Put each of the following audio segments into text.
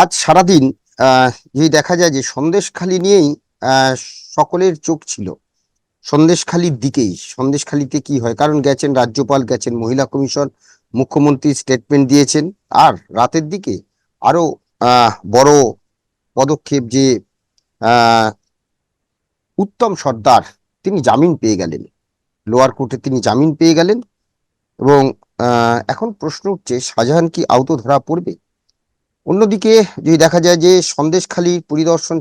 আজ সারাদিন, আহ যে দেখা যায় যে সন্দেশখালি নিয়েই সকলের চোখ ছিল। সন্দেশখালির দিকেই, সন্দেশখালিতে কি হয়? কারণ গেছেন রাজ্যপাল, গেছেন মহিলা কমিশন, মুখ্যমন্ত্রী স্টেটমেন্ট দিয়েছেন। আর রাতের দিকে আরও বড় পদক্ষেপ যে উত্তম সর্দার, তিনি জামিন পেয়ে গেলেন। লোয়ার কোর্টে তিনি জামিন পেয়ে গেলেন এবং এখন প্রশ্ন উঠছে, শাহজাহান কি আউতো ধরা পড়বে? অন্যদিকে যদি দেখা যায় যে সন্দেশখালী পরিদর্শন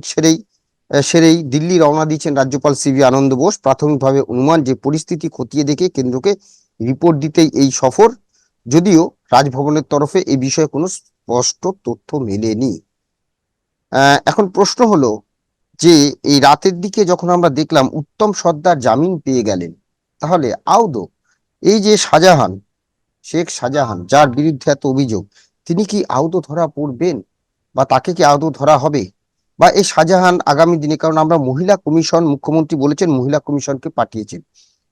আহ, সেরেই দিল্লি রওনা দিয়েছেন রাজ্যপাল সিভি আনন্দ বোস। প্রাথমিকভাবে অনুমান যে পরিস্থিতি খতিয়ে দেখে কেন্দ্রকে রিপোর্ট দিতেই এই সফর। যদিও রাজভবনের তরফে এই বিষয়ে কোনো স্পষ্ট তথ্য মেলেনি। এখন প্রশ্ন হলো যে এই রাতের দিকে যখন আমরা দেখলাম উত্তম সর্দার জামিন পেয়ে গেলেন তাহলে আউদো এই যে শাহজাহান শেখ শাহজাহান যার বিরুদ্ধে এত অভিযোগ তিনি কি আউদো ধরা পড়বেন? বা তাকে কি আদৌ ধরা হবে? বা এই শাহজাহান আগামী দিনে, কারণ আমরা মহিলা কমিশন মুখ্যমন্ত্রী বলেছেন, মহিলা কমিশনকে পাঠিয়েছেন।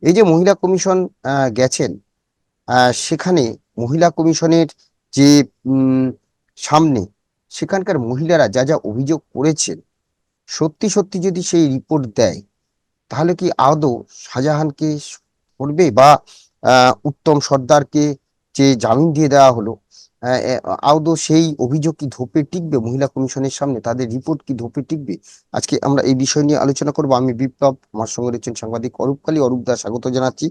এই যে মহিলা কমিশন গেছেন সেখানে মহিলা কমিশনের যে সামনে সেখানকার মহিলারা যা যা অভিযোগ করেছেন, সত্যি সত্যি যদি সেই রিপোর্ট দেয়, তাহলে কি আদৌ শাহজাহানকে করবে বা উত্তম সর্দারকে যে জামিন দিয়ে দেওয়া হলো আদৌ সেই অভিযোগ কি ধোপে টিকবে? মহিলা কমিশনের সামনে তাদের রিপোর্ট কি ধোপে টিকবে? আজকে আমরা এই বিষয় নিয়ে আলোচনা করব। আমি বিপ্লব, আমার সঙ্গে রয়েছেন সাংবাদিক অরূপ কালী। অরূপ দা, স্বাগত জানাচ্ছি।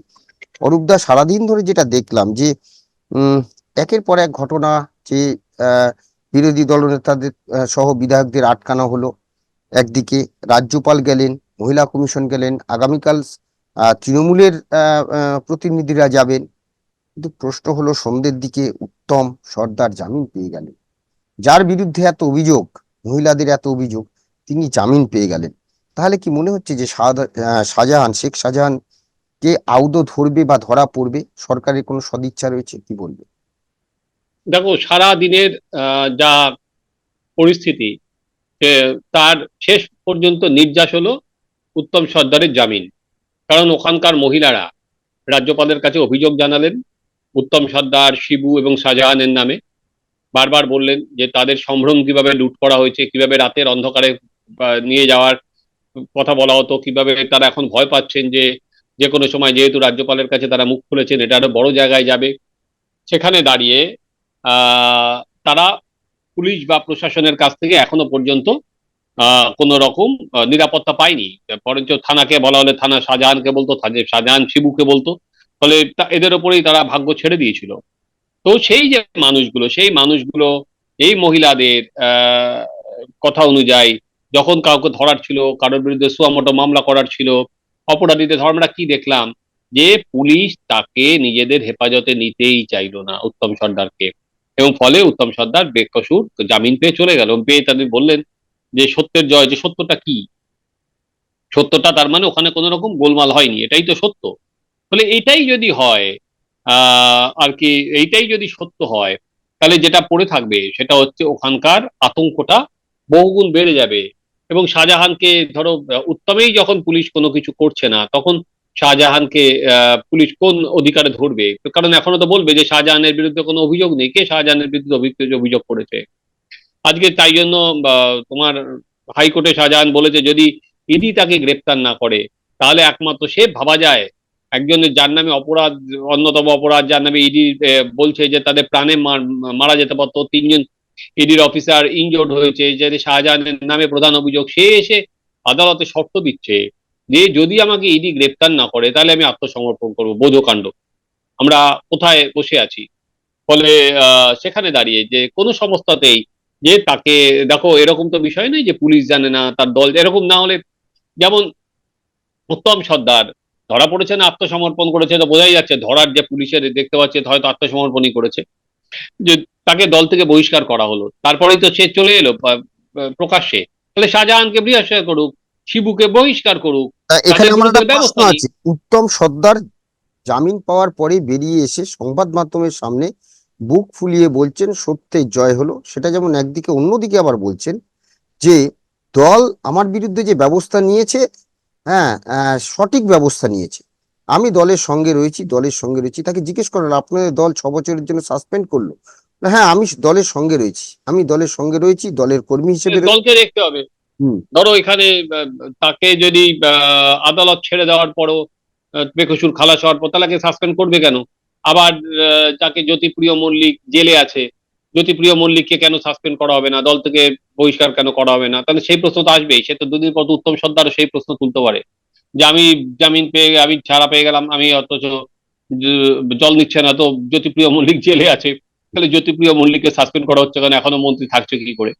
অরূপ দা, সারাদিন ধরে যেটা দেখলাম যে একের পর এক ঘটনা যে বিরোধী দলনেতাদের সহ বিধায়কদের আটকানো হলো। একদিকে রাজ্যপাল গেলেন, মহিলা কমিশন গেলেন, আগামীকাল তৃণমূলের প্রতিনিধিরা যাবেন। কিন্তু প্রশ্ন হলো, সন্ধ্যের দিকে উত্তম সর্দার জামিন পেয়ে গেলেন। যার বিরুদ্ধে এত অভিযোগ, মহিলাদের এত অভিযোগ, তিনি জামিন পেয়ে গেলেন। তাহলে কি মনে হচ্ছে যে শাহজাহান, শেখ শাহজাহান কে আউদো ধরবে বা ধরা পড়বে? সরকারের কোনো সদিচ্ছা রয়েছে? কি বলবে? দেখো সারা দিনের যা পরিস্থিতি তার শেষ পর্যন্ত নির্যাস হলো উত্তম সর্দারের জামিন। কারণ ওখানকার মহিলারা রাজ্যপালের কাছে অভিযোগ জানালেন উত্তম সর্দার, শিবু এবং শাহজাহানের নামে। বারবার বললেন যে তাদের সম্ভ্রম কীভাবে লুট করা হয়েছে, কীভাবে রাতের অন্ধকারে নিয়ে যাওয়ার কথা বলা হতো, কীভাবে তারা এখন ভয় পাচ্ছেন যে যে কোনো সময় যেহেতু রাজ্যপালের কাছে তারা মুখ খুলেছেন, এটা আরও বড় জায়গায় যাবে। সেখানে দাঁড়িয়ে তারা পুলিশ বা প্রশাসনের কাছ থেকে এখনও পর্যন্ত কোনো রকম নিরাপত্তা পায়নি। বরঞ্চ থানাকে বলা হলে থানা শাহজাহানকে বলতো শাহজাহান শিবুকে বলতো। ফলে এদের ওপরেই তারা ভাগ্য ছেড়ে দিয়েছিল। তো সেই যে মানুষগুলো, সেই মানুষগুলো, এই মহিলাদের কথা অনুযায়ী যখন কাউকে ধরার ছিল, কারোর বিরুদ্ধে সুয়ামোটো মামলা করার ছিল, অপরাধীদের ধর আমরা কি দেখলাম? যে পুলিশ তাকে নিজেদের হেফাজতে নিতেই চাইলো না উত্তম সর্দারকে। এবং ফলে উত্তম সর্দার বেকসুর জামিন পেয়ে চলে গেল। পেয়ে তাদের বললেন যে, সত্যের জয়, যে সত্যটা কি? সত্যটা তার মানে ওখানে কোনো রকম গোলমাল হয়নি। এটাই তো সত্য। ফলে এটাই যদি হয় আর কি এইটাই যদি সত্য হয়, তাহলে যেটা পড়ে থাকবে সেটা হচ্ছে ওখানকার আতঙ্কটা বহুগুণ বেড়ে যাবে। এবং শাহজাহানকে ধরো, উত্তমেই যখন পুলিশ কোনো কিছু করছে না, তখন শাহজাহানকে পুলিশ কোন অধিকারে ধরবে? কারণ এখনও তো বলবে যে শাহজাহানের বিরুদ্ধে কোনো অভিযোগ নেই। কে শাহজাহানের বিরুদ্ধে অভিযোগ করেছে? আজকে তাই জন্য তোমার হাইকোর্টে শাহজাহান বলেছে, যদি ইডি তাকে গ্রেপ্তার না করে, তাহলে একমাত্র সে ভাবা যায় একজনের যার নামে অপরাধ, অন্যতম অপরাধ, যার নামে ইডি বলছে যে তাদের প্রাণে মার- যেতে পারতো। তিনজন ইডির অফিসার ইনজোর্ড হয়েছে যে শাহজাহানের নামে প্রধান অভিযোগ। সে এসে আদালতে শর্ত দিচ্ছে যে যদি আমাকে ইডি গ্রেপ্তার না করে, তাহলে আমি আত্মসমর্পণ করব, বোধকাণ্ড। আমরা কোথায় বসে আছি? ফলে সেখানে দাঁড়িয়ে যে কোনো সংস্থাতেই যে তাকে, দেখো, এরকম তো বিষয় নেই যে পুলিশ জানে না তার দল, এরকম না হলে যেমন উত্তম সর্দার ধরা পড়েছে না আত্মসমর্পণ করেছে তো বোঝাই যাচ্ছে ধরার যে পুলিশের দেখতে পাচ্ছে হয়তো আত্মসমর্পণই করেছে। যে তাকে দল থেকে বহিষ্কার করা হলো তারপরেই তো সে চলে এলো প্রকাশ্যে। তাহলে শাহজাহানকে বহিষ্কার করুক শিবুকে বহিষ্কার করুক এখানে আমার একটা প্রশ্ন ব্যবস্থা আছে। উত্তম সর্দার জামিন পাওয়ার পরে বেরিয়ে এসে সংবাদ মাধ্যমের সামনে বুক ফুলিয়ে বলছেন সত্যের জয় হলো। সেটা যেমন একদিকে অন্যদিকে আবার বলছেন যে দল আমার বিরুদ্ধে যে ব্যবস্থা নিয়েছে হ্যাঁ সঠিক ব্যবস্থা নিয়েছে। আমি দলের সঙ্গে রয়েছি দলের সঙ্গে রয়েছি। তাকে জিজ্ঞেস করেন আপনাদের দল ছ বছরের জন্য সাসপেন্ড করল? হ্যাঁ আমি দলের সঙ্গে রয়েছি। আমি দলের সঙ্গে রয়েছি দলের কর্মী হিসেবে। দলকে দেখতে হবে। হুম। ধরো এখানে তাকে যদি আদালত ছেড়ে দেওয়ার পরও বেকসুর খালাস হওয়ার পর তাকে সাসপেন্ড করবে কেন? আবার যাকে জ্যোতিপ্রিয় মল্লিক জেলে আছে। জ্যোতিপ্রিয় মল্লিককে কেন সাসপেন্ড করা হবে না? দল থেকে বহিষ্কার কেন করা হবে না? তাহলে সেই প্রশ্ন তো আসবেই। সে তো দুদিন পর উত্তম সর্দারও সেই প্রশ্ন তুলতে পারে। যে আমি জামিন পেয়ে, আমি ছাড়া পেয়ে গেলাম, আমি অথচ জল নিচ্ছে না, তো জ্যোতিপ্রিয় মল্লিক জেলে আছে। তাহলে জ্যোতিপ্রিয় মল্লিককে সাসপেন্ড করা হচ্ছে কেন? এখনও মন্ত্রী থাকছে কি করে?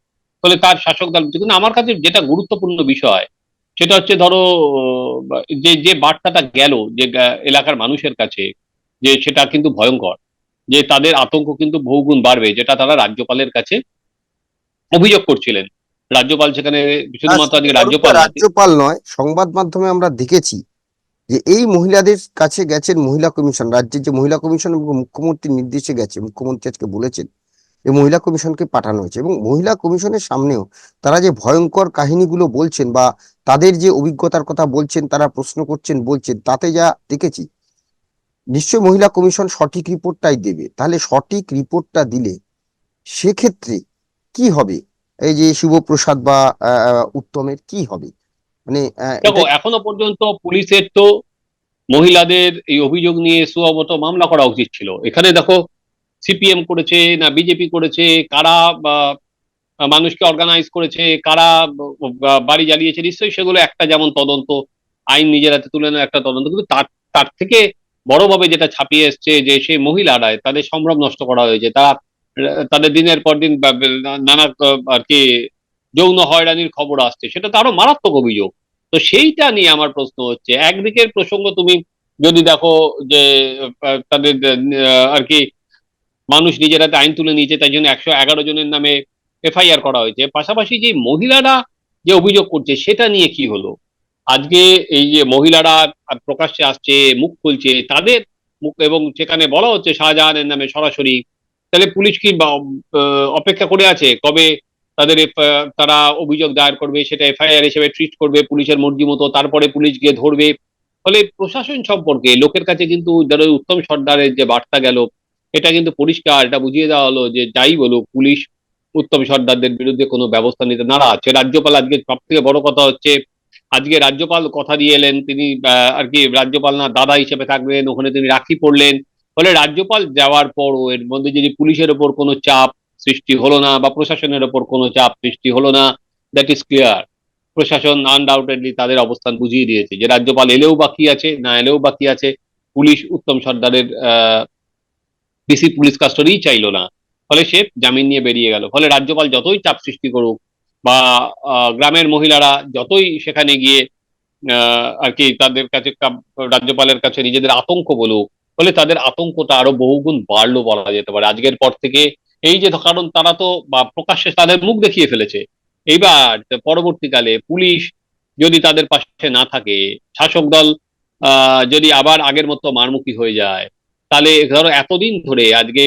ফলে তার শাসক দল? কিন্তু আমার কাছে যেটা গুরুত্বপূর্ণ বিষয়, সেটা হচ্ছে ধরো, যে যে বার্তাটা গেল, যে, এলাকার মানুষের কাছে, যে সেটা কিন্তু ভয়ঙ্কর। যে তাদের আতঙ্ক কিন্তু বহুগুণ বাড়বে যেটা তারা রাজ্যপালের কাছে অভিযোগ করছিলেন। রাজ্যপাল সেখানে শুধুমাত্র আজকে রাজ্যপাল রাজ্যপাল নয় সংবাদ মাধ্যমে আমরা দেখেছি যে এই মহিলাদের কাছে গেছেন মহিলা কমিশন রাজ্যের যে মহিলা কমিশন এবং মুখ্যমন্ত্রীর নির্দেশে গেছে মুখ্যমন্ত্রী আজকে বলেছেন এই মহিলা কমিশনকে পাঠানো হয়েছে এবং মহিলা কমিশনের সামনেও তারা যে ভয়ঙ্কর কাহিনীগুলো বলছেন বা তাদের যে অভিজ্ঞতার কথা বলছেন তারা প্রশ্ন করছেন বলছেন তাতে যা দেখেছি নিশ্চয় মহিলা কমিশন সঠিক রিপোর্টটাই দেবে। তাহলে সঠিক রিপোর্টটা দিলে সেক্ষেত্রে কি হবে? এই যে শিবপ্রসাদ বা উত্তমের কি হবে? মানে এখনও পর্যন্ত পুলিশের তো মহিলাদের এই অভিযোগ নিয়ে সুঅবত মামলা করা উচিত ছিল। এখানে দেখো, সিপিএম করেছে না বিজেপি করেছে, কারা মানুষকে অর্গানাইজ করেছে, কারা বাড়ি জ্বালিয়েছে, নিশ্চয়ই সেগুলো একটা যেমন তদন্ত, আইন নিজের হাতে তুলে নেওয়া একটা তদন্ত, কিন্তু তার তার থেকে বড়ভাবে যেটা ছাপিয়ে এসছে যে সেই মহিলারা তাদের সম্ভ্রম নষ্ট করা হয়েছে। তারা, তাদের দিনের পর দিন নানা, আর কি যৌন হয়রানির খবর আসছে। সেটা তো আরও মারাত্মক অভিযোগ। তো সেইটা নিয়ে আমার প্রশ্ন হচ্ছে, একদিকের প্রসঙ্গ তুমি যদি দেখো যে তাদের আর কি মানুষ নিজের হাতে আইন তুলে নিয়েছে, তাই জন্য একশো এগারো জনের নামে এফআইআর করা হয়েছে। পাশাপাশি যে মহিলারা যে অভিযোগ করছে, সেটা নিয়ে কি হলো? আজকে এই যে মহিলারা প্রকাশ্যে আসছে, মুখ খুলছে, তাদের মুখ এবং সেখানে বলা হচ্ছে শাহজাহানের নামে সরাসরি। তাহলে পুলিশ কি অপেক্ষা করে আছে? কবে তাদের তারা অভিযোগ দায়ের করবে, সেটা এফআইআর হিসেবে ট্রিট করবে পুলিশের মর্জি মতো, তারপরে পুলিশ গিয়ে ধরবে? ফলে প্রশাসন সম্পর্কে লোকের কাছে কিন্তু যারা উত্তম সর্দারের যে বার্তা গেল, এটা কিন্তু পরিষ্কার, এটা বুঝিয়ে দেওয়া হলো যে যাই বলুক, পুলিশ উত্তম সর্দারদের বিরুদ্ধে কোনো ব্যবস্থা নিতে নারাজ। আছে রাজ্যপাল আজকে সব থেকে বড় কথা হচ্ছে আজকে রাজ্যপাল কথা দিয়ে এলেন, তিনি আর কি রাজ্যপাল না, দাদা হিসেবে থাকবেন, ওখানে তিনি রাখি পড়লেন। ফলে রাজ্যপাল যাওয়ার পরও এর মধ্যে যদি পুলিশের ওপর কোনো চাপ সৃষ্টি হলো না বা প্রশাসনের ওপর কোনো চাপ সৃষ্টি হলো না দ্যাট ইজ ক্লিয়ার প্রশাসন আনডাউটেডলি তাদের অবস্থান বুঝিয়ে দিয়েছে যে রাজ্যপাল এলেও বাকি আছে, না এলেও বাকি আছে। পুলিশ উত্তম সর্দারের পিসি পুলিশ কাস্টডিই চাইলো না। ফলে সে জামিন নিয়ে বেরিয়ে গেল। ফলে রাজ্যপাল যতই চাপ সৃষ্টি করুক বা গ্রামের মহিলারা যতই সেখানে গিয়ে আর কি তাদের কাছে রাজ্যপালের কাছে নিজেদের আতঙ্ক বলুক, ফলে তাদের আতঙ্কটা আরও বহুগুণ বাড়লো বলা যেতে পারে। আজকের পর থেকে এই যে কারণ তারা তো, বা প্রকাশ্যে তাদের মুখ দেখিয়ে ফেলেছে। এইবার পরবর্তীকালে পুলিশ যদি তাদের পাশে না থাকে, শাসক দল যদি আবার আগের মতো মারমুখী হয়ে যায়, তাহলে ধরো এতদিন ধরে আজকে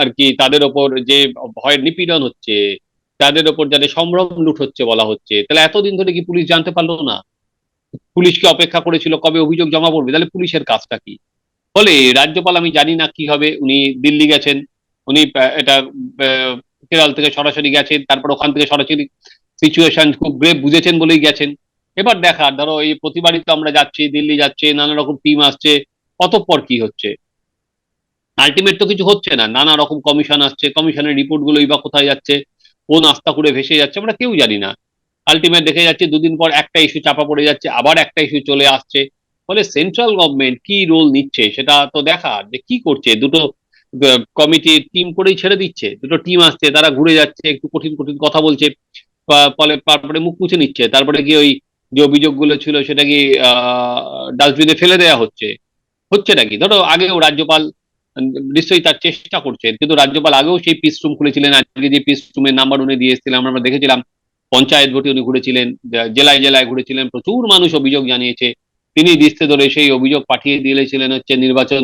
আর কি তাদের ওপর যে ভয়ের নিপীড়ন হচ্ছে তাদের ওপর যাদের সম্ভ্রম লুট হচ্ছে বলা হচ্ছে। তাহলে এতদিন ধরে কি পুলিশ জানতে পারল না? পুলিশকে অপেক্ষা করেছিল, কবে অভিযোগ জমা পড়বে? তাহলে পুলিশের কাজটা কি? ফলে রাজ্যপাল, আমি জানি না কি হবে, উনি দিল্লি গেছেন, উনি এটা কেরল থেকে সরাসরি গেছেন, তারপর ওখান থেকে সরাসরি সিচুয়েশন খুব গ্রেভ বুঝেছেন বলেই গেছেন। এবার দেখা, ধরো এই প্রতিবারই তো আমরা যাচ্ছি, দিল্লি যাচ্ছে নানা রকম টিম আসছে, অতঃপর কি হচ্ছে? আলটিমেট তো কিছু হচ্ছে না নানা রকম কমিশন আসছে কমিশনের রিপোর্ট গুলোই বা কোথায় যাচ্ছে। কোন আস্থা করে ভেসে যাচ্ছে, আমরা কেউ জানি না। আলটিমেট দেখে যাচ্ছে, দুদিন পর একটা ইস্যু চাপা পড়ে যাচ্ছে, আবার একটা ইস্যু চলে আসছে। ফলে সেন্ট্রাল গভর্নমেন্ট কি রোল নিচ্ছে সেটা তো দেখার যে কি করছে? দুটো কমিটি টিম করেই ছেড়ে দিচ্ছে, দুটো টিম আসছে, তারা ঘুরে যাচ্ছে, একটু কঠিন কঠিন কথা বলছে ফলে তারপরে মুখ মুছে নিচ্ছে, তারপরে কি ওই যে অভিযোগগুলো ছিল সেটা কি, আহ, ডাস্টবিনে ফেলে দেওয়া হচ্ছে। হচ্ছে নাকি ধরো আগেও রাজ্যপাল নিশ্চয়ই তার চেষ্টা করছেন কিন্তু রাজ্যপাল আগেও সেই পিস রুম খুলেছিলেন। আজকে যে পিস রুমের নাম্বার উনি দিয়ে এসেছিলেন আমরা দেখেছিলাম, পঞ্চায়েত ভোটে উনি ঘুরেছিলেন জেলায় জেলায় ঘুরেছিলেন, প্রচুর মানুষ অভিযোগ জানিয়েছে। তিনি দিস্তে ধরে সেই অভিযোগ পাঠিয়ে দিয়েছিলেন হচ্ছে নির্বাচন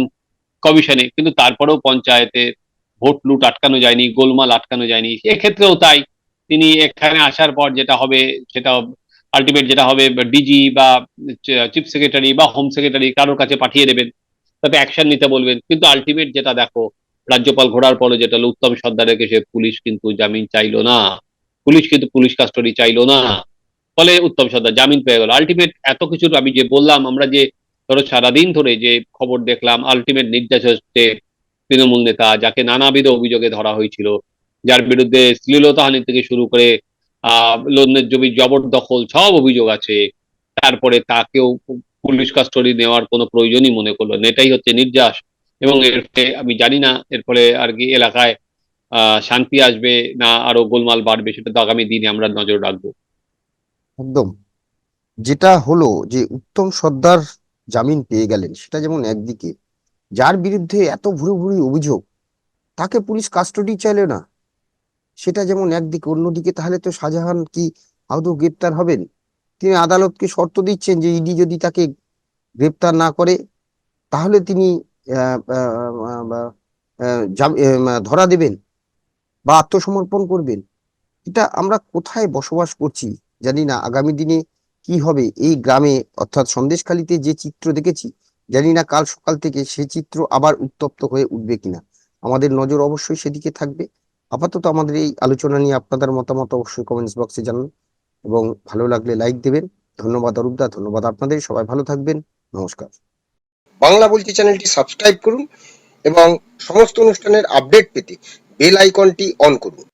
কমিশনে। কিন্তু তারপরেও পঞ্চায়েতে ভোট লুট আটকানো যায়নি, গোলমাল আটকানো যায়নি। এক্ষেত্রেও তাই তিনি এখানে আসার পর যেটা হবে, সেটা আলটিমেট যেটা হবে ডিজি বা চিফ সেক্রেটারি বা হোম সেক্রেটারি কারোর কাছে পাঠিয়ে দেবেন। তাতে অ্যাকশন নিতে বলবেন। কিন্তু আলটিমেট যেটা দেখো, রাজ্যপাল ঘোরার পরে যেটা উত্তম সর্দারের কাছে পুলিশ কিন্তু জামিন চাইলো না। পুলিশ কিন্তু পুলিশ কাস্টডি চাইলো না। ফলে উত্তম সর্দার জামিন পেয়ে গেল। আলটিমেট এত কিছুর আমি যে বললাম, আমরা যে ধরো সারাদিন ধরে যে খবর দেখলাম আলটিমেট নির্দেশ হচ্ছে তৃণমূল নেতা, যাকে নানাবিধ অভিযোগে ধরা হয়েছিল, যার বিরুদ্ধে শ্লীলতাহানি থেকে শুরু করে, আহ লোনের জমির জবরদখল সব অভিযোগ আছে। তারপরে তাকেও পুলিশ কাস্টডি নেওয়ার কোনো প্রয়োজনই মনে করল না। এটাই হচ্ছে নির্যাস। এবং এর আমি জানি না, এর ফলে আর কি এলাকায় শান্তি আসবে না আরও গোলমাল বাড়বে সেটা তো আগামী দিনে আমরা নজর রাখব। একদম। যেটা হলো যে উত্তম সর্দার জামিন পেয়ে গেলেন, সেটা যেমন একদিকে। যার বিরুদ্ধে এত ভুরি ভুরি অভিযোগ, তাকে পুলিশ কাস্টডি চাইলে না। সেটা যেমন একদিকে, অন্যদিকে তাহলে তো শাহজাহান কি আদৌ গ্রেপ্তার হবেন? তিনি আদালতকে শর্ত দিচ্ছেন যে ইডি যদি তাকে গ্রেপ্তার না করে, তাহলে তিনি ধরা দেবেন বা আত্মসমর্পণ করবেন। এটা আমরা কোথায় বসবাস করছি জানি না। আগামী দিনে কি হবে? এই গ্রামে অর্থাৎ সন্দেশখালীতে যে চিত্র দেখেছি, জানি না কাল সকাল থেকে সেই চিত্র আবার উত্তপ্ত হয়ে উঠবে কিনা। আমাদের নজর অবশ্যই সেদিকে থাকবে। আপাতত আমাদের এই আলোচনা নিয়ে আপনাদের মতামত অবশ্যই কমেন্টস বক্সে জানান। এবং ভালো লাগলে লাইক দেবেন। ধন্যবাদ অরূপদা, ধন্যবাদ আপনাদের। সবাই ভালো থাকবেন। নমস্কার। বাংলা বলছি চ্যানেলটি সাবস্ক্রাইব করুন এবং সমস্ত অনুষ্ঠানের আপডেট পেতে বেল আইকনটি অন করুন।